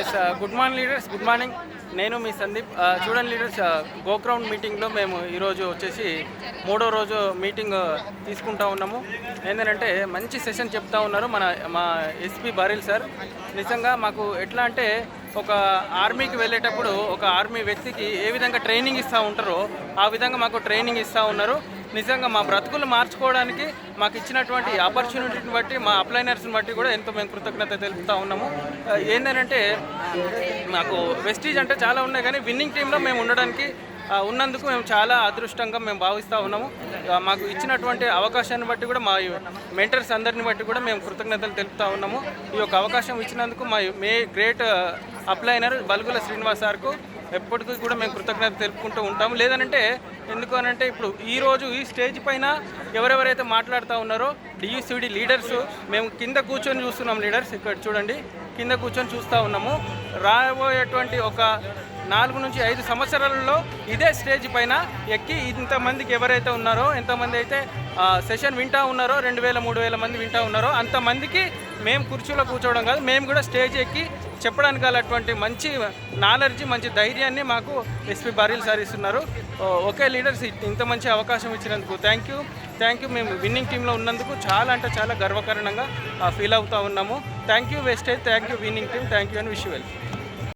Yes good morning leaders good morning నేను మీ Sandeep uh, చూడండి లీడర్స్ గోక్రౌండ్ మీటింగ్లో మేము ఈరోజు వచ్చేసి మూడో రోజు మీటింగ్ uh, తీసుకుంటా ఉన్నాము. ఏంటంటే మంచి సెషన్ చెప్తా ఉన్నారు మన మా ఎస్పీ బారిల్ సార్ నిజంగా మాకు ఎట్లా అంటే ఒక ఆర్మీకి వెళ్ళేటప్పుడు ఒక ఆర్మీ వ్యక్తికి ఏ విధంగా ట్రైనింగ్ ఇస్తూ ఉంటారో ఆ విధంగా మాకు ట్రైనింగ్ ఇస్తూ ఉన్నారు. నిజంగా మా బ్రతుకులు మార్చుకోవడానికి మాకు ఇచ్చినటువంటి ఆపర్చునిటీని బట్టి మా అప్లైనర్స్ని బట్టి కూడా ఎంతో మేము కృతజ్ఞత తెలుపుతా ఉన్నాము. ఏంటంటే మాకు వెస్టీజ్ అంటే చాలా ఉన్నాయి కానీ విన్నింగ్ టీంలో మేము ఉండడానికి ఉన్నందుకు మేము చాలా అదృష్టంగా మేము భావిస్తూ ఉన్నాము. మాకు ఇచ్చినటువంటి అవకాశాన్ని బట్టి కూడా మా మెంటర్స్ అందరిని బట్టి కూడా మేము కృతజ్ఞతలు తెలుపుతా ఉన్నాము. ఈ యొక్క అవకాశం ఇచ్చినందుకు మా మే గ్రేట్ అప్లైనర్ బల్గుల శ్రీనివాస్ సార్కు ఎప్పటికీ కూడా మేము కృతజ్ఞత తెలుపుకుంటూ ఉంటాము. లేదనంటే ఎందుకు అనంటే ఇప్పుడు ఈరోజు ఈ స్టేజ్ పైన ఎవరెవరైతే మాట్లాడుతూ ఉన్నారో డియూసిడి లీడర్స్ మేము కింద కూర్చొని చూస్తున్నాం లీడర్స్. ఇక్కడ చూడండి కింద కూర్చొని చూస్తూ ఉన్నాము. రాబోయేటువంటి ఒక నాలుగు నుంచి ఐదు సంవత్సరాలలో ఇదే స్టేజ్ పైన ఎక్కి ఇంతమందికి ఎవరైతే ఉన్నారో ఎంతమంది అయితే సెషన్ వింటా ఉన్నారో రెండు వేల మూడు వేల మంది వింటా ఉన్నారో అంతమందికి మేము కుర్చీలో కూర్చోవడం కాదు మేము కూడా స్టేజ్ ఎక్కి చెప్పడానికి గలటువంటి మంచి నాలెడ్జ్ మంచి ధైర్యాన్ని మాకు ఎస్పీ బారీల్ సార్ ఇస్తున్నారు. ఒకే లీడర్స్ ఇంత మంచి అవకాశం ఇచ్చినందుకు థ్యాంక్ యూ థ్యాంక్ యూ మేము విన్నింగ్ టీంలో ఉన్నందుకు చాలా అంటే చాలా గర్వకారణంగా ఫీల్ అవుతూ ఉన్నాము. Thank you Vestige thank you winning team thank you and wish well